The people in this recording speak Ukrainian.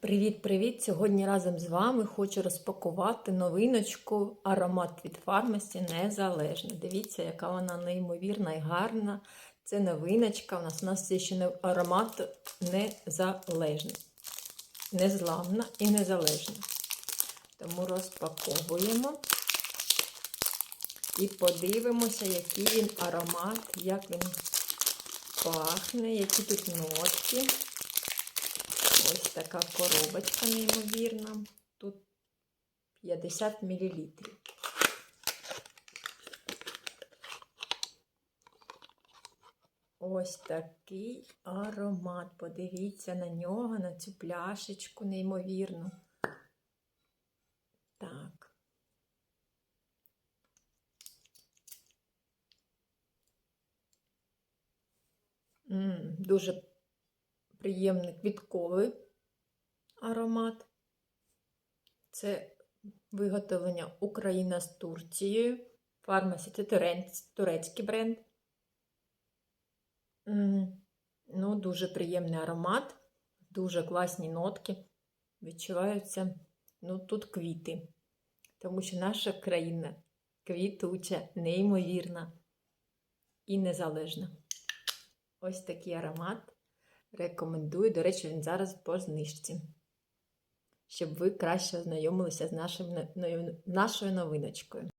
Привіт-привіт! Сьогодні разом з вами хочу розпакувати новиночку аромат від фармасі Незалежна. Дивіться, яка вона неймовірна і гарна. Це новиночка. У нас у нас є ще не- аромат незалежний. Незламна і незалежна. Тому розпаковуємо і подивимося, який він аромат, як він пахне, які тут нотки. Ось така коробочка неймовірна. Тут 50 мл. Ось такий аромат. Подивіться на нього, на цю пляшечку неймовірну. Так. М, дуже приємний квітковий аромат. Це виготовлення Україна з Турцією. Фармасі це турецький бренд. Ну, дуже приємний аромат, дуже класні нотки. Відчуваються ну, тут квіти. Тому що наша країна квітуча, неймовірна і незалежна. Ось такий аромат. Рекомендую. До речі, він зараз по знижці. Щоб ви краще ознайомилися з нашим, нашою новиночкою.